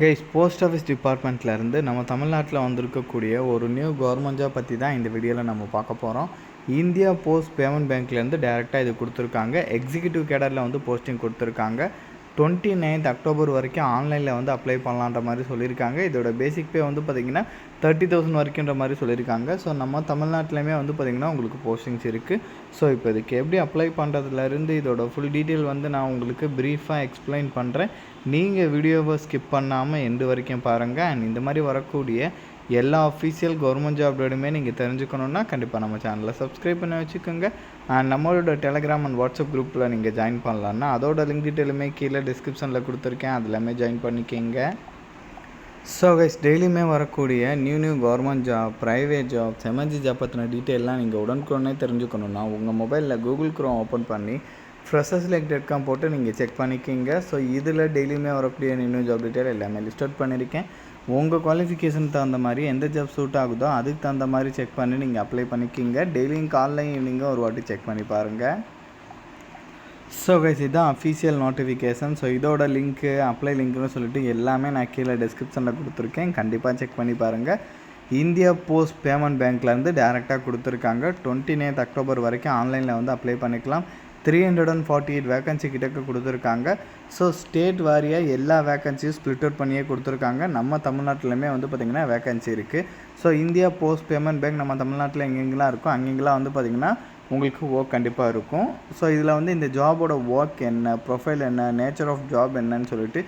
Guys post office டிபார்ட்மெண்ட்லேருந்து நம்ம தமிழ்நாட்டில் வந்திருக்கக்கூடிய ஒரு நியூ கவர்மெண்ட் ஜாப் பற்றி தான் இந்த வீடியோவில் நம்ம பார்க்க போகிறோம் இந்தியா போஸ்ட் பேமெண்ட் பேங்க்லேருந்து டேரெக்டாக இது கொடுத்துருக்காங்க. எக்ஸிக்யூட்டிவ் கேடரில் வந்து போஸ்டிங் கொடுத்துருக்காங்க. டுவெண்ட்டி நைன்த் அக்டோபர் வரைக்கும் ஆன்லைனில் வந்து அப்ளை பண்ணலான்ற மாதிரி சொல்லியிருக்காங்க. இதோட பேசிக் பே வந்து பார்த்திங்கன்னா தேர்ட்டி தௌசண்ட் வரைக்கும்ன்ற மாதிரி சொல்லியிருக்காங்க. ஸோ நம்ம தமிழ்நாட்டிலையுமே வந்து பார்த்திங்கன்னா உங்களுக்கு போஸ்டிங்ஸ் இருக்குது ஸோ இப்போ இதுக்கு எப்படி அப்ளை பண்ணுறதுலேருந்து இதோட ஃபுல் டீட்டெயில் வந்து நான் உங்களுக்கு ப்ரீஃபாக எக்ஸ்பிளைன் பண்ணுறேன் நீங்கள் வீடியோவை ஸ்கிப் பண்ணாமல் எண்டு வரைக்கும் பாருங்கள் அண்ட் இந்த மாதிரி வரக்கூடிய எல்லா அஃபீஷியல் கவர்மெண்ட் ஜாப்டோடுமே நீங்கள் தெரிஞ்சுக்கணுன்னா கண்டிப்பாக நம்ம சேனலை சப்ஸ்கிரைப் பண்ணி வச்சுக்கோங்க. அண்ட் நம்மளோட டெலகிராம் அண்ட் வாட்ஸ்அப் குரூப்பில் நீங்கள் ஜாயின் பண்ணலான்னா அதோட லிங்க் டீட்டெயிலுமே கீழே டிஸ்கிரிப்ஷனில் கொடுத்துருக்கேன். அதுலாமே ஜாயின் பண்ணிக்கிங்க. ஸோ கைஸ் டெய்லியுமே வரக்கூடிய new new government job private jobs எமர்ஜி job பற்றின டீட்டெயிலாம் நீங்கள் உடனுக்குடனே தெரிஞ்சுக்கணுன்னா உங்கள் மொபைலில் கூகுள் க்ரோம் ஓப்பன் பண்ணி ஃப்ரெஷர்ஸ் லைக் டாட் காம் போட்டு நீங்கள் செக் பண்ணிக்கிங்க. ஸோ இதில் டெய்லியுமே வரக்கூடிய நியூ நியூ ஜாப் டீட்டெயில் எல்லாமே லிஸ்ட் அவுட் பண்ணியிருக்கேன் உங்கள் குவாலிஃபிகேஷனுக்கு தகுந்த மாதிரி எந்த ஜாப் சூட் ஆகுதோ அதுக்கு தகுந்த மாதிரி செக் பண்ணி நீங்கள் அப்ளை பண்ணிக்கிங்க. டெய்லியும் காலையும் ஈவினிங்கும் ஒரு வாட்டி செக் பண்ணி பாருங்கள் ஸோ கைஸ் இதுதான் அஃபீஷியல் நோட்டிஃபிகேஷன் ஸோ இதோட லிங்க்கு அப்ளை லிங்க்னு சொல்லிட்டு எல்லாமே நான் கீழே டிஸ்கிரிப்ஷனில் கொடுத்துருக்கேன். கண்டிப்பாக செக் பண்ணி பாருங்கள் இந்தியா போஸ்ட் பேமெண்ட் பேங்க்லேருந்து டேரெக்டாக கொடுத்துருக்காங்க. டுவெண்ட்டி நைன்த் அக்டோபர் வரைக்கும் ஆன்லைனில் வந்து அப்ளை பண்ணிக்கலாம். Three hundred and forty eight vacancy கிட்டக்க கொடுத்துருக்காங்க. ஸோ ஸ்டேட் வாரியாக எல்லா வேகன்சியும் ஸ்ப்ளிட் அவுட் பண்ணியே கொடுத்துருக்காங்க. நம்ம தமிழ்நாட்டிலுமே வந்து பார்த்திங்கன்னா வேகன்சி இருக்குது so India post payment bank நம்ம தமிழ்நாட்டில் எங்கெங்கெல்லாம் இருக்கோ அங்கெங்கெல்லாம் வந்து பார்த்திங்கன்னா உங்களுக்கு ஒர்க் கண்டிப்பாக இருக்கும். ஸோ இதில் வந்து இந்த ஜாபோட ஒர்க் என்ன ப்ரொஃபைல் என்ன நேச்சர் ஆஃப் ஜாப் என்னன்னு சொல்லிட்டு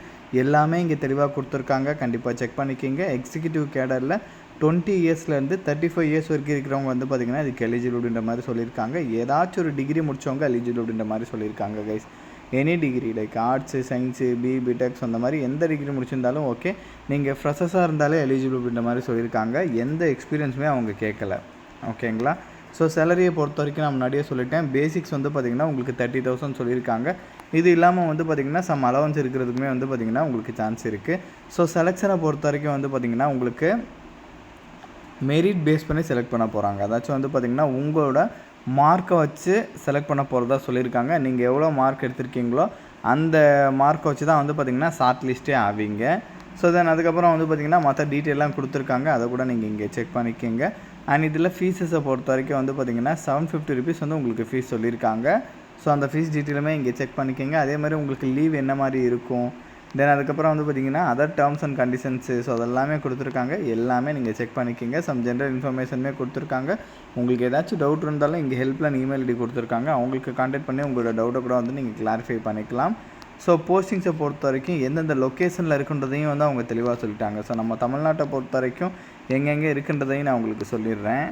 எல்லாமே இங்கே தெளிவாக கொடுத்துருக்காங்க. கண்டிப்பாக செக் பண்ணிக்கிங்க. எக்ஸிக்யூட்டிவ் கேடரில் டுவெண்ட்டி இயர்ஸ்லேருந்து தேர்ட்டி ஃபைவ் இயர்ஸ் வரைக்கும் இருக்கிறவங்க வந்து பார்த்திங்கன்னா இதுக்கு எலிஜிபிள் அப்படின்ற மாதிரி சொல்லியிருக்காங்க. ஏதாச்சும் ஒரு டிகிரி முடித்தவங்க எலிஜிபிள் அப்படின்ற மாதிரி சொல்லியிருக்காங்க guys any degree like arts science B BTechs அந்த மாதிரி எந்த டிகிரி முடிச்சிருந்தாலும் ஓகே நீங்கள் ஃப்ரெஷஸாக இருந்தாலே எலிஜிபிள் அப்படின்ற மாதிரி சொல்லியிருக்காங்க. எந்த எக்ஸ்பீரியன்ஸுமே அவங்க கேட்கல. ஓகேங்களா ஸோ சேலரியை பொறுத்த வரைக்கும் நான் முன்னாடியே சொல்லிட்டேன். பேசிக்ஸ் வந்து பார்த்திங்கன்னா உங்களுக்கு தேர்ட்டி தௌசண்ட் சொல்லியிருக்காங்க. இது இல்லாமல் வந்து பார்த்திங்கன்னா சம் அலவன்ஸ் இருக்கிறதுக்குமே வந்து பார்த்திங்கன்னா உங்களுக்கு சான்ஸ் இருக்குது ஸோ செலெக்ஷனை பொறுத்த வரைக்கும் வந்து பார்த்திங்கன்னா உங்களுக்கு மெரிட் பேஸ் பண்ணி செலக்ட் பண்ண போகிறாங்க அதாச்சும் வந்து பார்த்திங்கன்னா உங்களோட மார்க்கை வச்சு செலக்ட் பண்ண போகிறதா சொல்லியிருக்காங்க. நீங்கள் எவ்வளோ மார்க் எடுத்திருக்கீங்களோ அந்த மார்க்கை வச்சு தான் வந்து பார்த்திங்கன்னா ஷார்ட் லிஸ்ட்டே ஆவீங்க. ஸோ தென் அதுக்கப்புறம் வந்து பார்த்திங்கன்னா மற்ற டீட்டெயிலாம் கொடுத்துருக்காங்க. அதை கூட நீங்கள் இங்கே செக் பண்ணிக்கோங்க. அண்ட் இதில் ஃபீஸஸை பொறுத்த வரைக்கும் வந்து பார்த்திங்கன்னா செவன் ஃபிஃப்டி ருபீஸ் வந்து உங்களுக்கு ஃபீஸ் சொல்லியிருக்காங்க. ஸோ அந்த ஃபீஸ் டீட்டெயிலுமே இங்கே செக் பண்ணிக்கோங்க. அதே மாதிரி உங்களுக்கு லீவ் என்ன மாதிரி இருக்கும்? தென் அதுக்கப்புறம் வந்து பார்த்திங்கன்னா other terms and conditions so அதெல்லாமே கொடுத்துருக்காங்க. எல்லாமே நீங்கள் செக் பண்ணிக்கிங்க. சம் ஜென்ரல் இன்ஃபர்மேஷனுமே கொடுத்துருக்காங்க. உங்களுக்கு ஏதாச்சும் டவுட் இருந்தாலும் இங்கே ஹெல்ப்லைன் இமெயில் ஐடி கொடுத்துருக்காங்க. அவங்களுக்கு காண்டாக்ட் பண்ணி உங்களோட டவுட்டை கூட வந்து நீங்கள் கிளாரிஃபை பண்ணிக்கலாம். ஸோ போஸ்டிங்ஸை பொறுத்த வரைக்கும் எந்தெந்த லொக்கேஷனில் இருக்குன்றதையும் வந்து அவங்க தெளிவாக சொல்லிட்டாங்க. ஸோ நம்ம தமிழ்நாட்டை பொறுத்த வரைக்கும் எங்கெங்கே இருக்குன்றதையும் நான் உங்களுக்கு சொல்லிடுறேன்.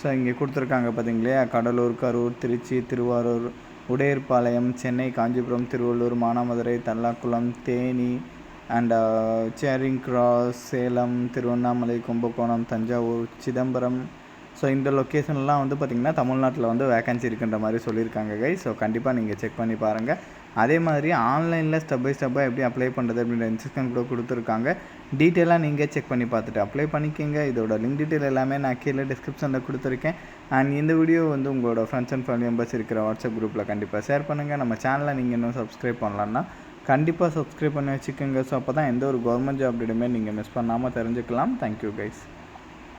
ஸோ இங்கே கொடுத்துருக்காங்க பார்த்தீங்களா Cuddalore Karur Trichy Tiruvarur Udayarpalayam Chennai Kanchipuram Tiruvallur Manamadurai Tallakulam Theni and Charing Cross Salem Tiruvannamalai Kumbakonam Thanjavur Chidambaram. So இந்த லொக்கேஷன்லாம் வந்து பார்த்திங்கன்னா தமிழ்நாட்டில் வந்து வேகன்சி இருக்குன்ற மாதிரி சொல்லியிருக்காங்க கை ஸோ கண்டிப்பாக நீங்கள் செக் பண்ணி பாருங்கள் அதே மாதிரி ஆன்லைனில் ஸ்டெப் பை ஸ்டெப்பாக எப்படி அப்ளை பண்ணுறது அப்படின்ற இன்ஸ்ட்ரக்ஷன் கூட கொடுத்துருக்காங்க. டீட்டெயிலாக நீங்கள் செக் பண்ணி பார்த்துட்டு அப்ளை பண்ணிக்கோங்க. இதோட லிங்க் டீட்டெயில் எல்லாமே நான் கீழே டிஸ்கிரிப்ஷனில் கொடுத்துருக்கேன். அண்ட் இந்த வீடியோ வந்து உங்களோட ஃப்ரெண்ட்ஸ் அண்ட் ஃபேமிலி மெம்பர்ஸ் இருக்கிற வாட்ஸ்அப் குரூப்பில் கண்டிப்பாக ஷேர் பண்ணுங்கள் நம்ம சேனலை நீங்கள் இன்னும் சப்ஸ்கிரைப் பண்ணலான்னா கண்டிப்பாக சப்ஸ்கிரைப் பண்ணி வச்சுக்கோங்க. ஸோ அப்போ தான் எந்த ஒரு கவர்மெண்ட் ஜாப் டீடுமே நீங்கள் மிஸ் பண்ணாமல் தெரிஞ்சுக்கலாம். Thank you guys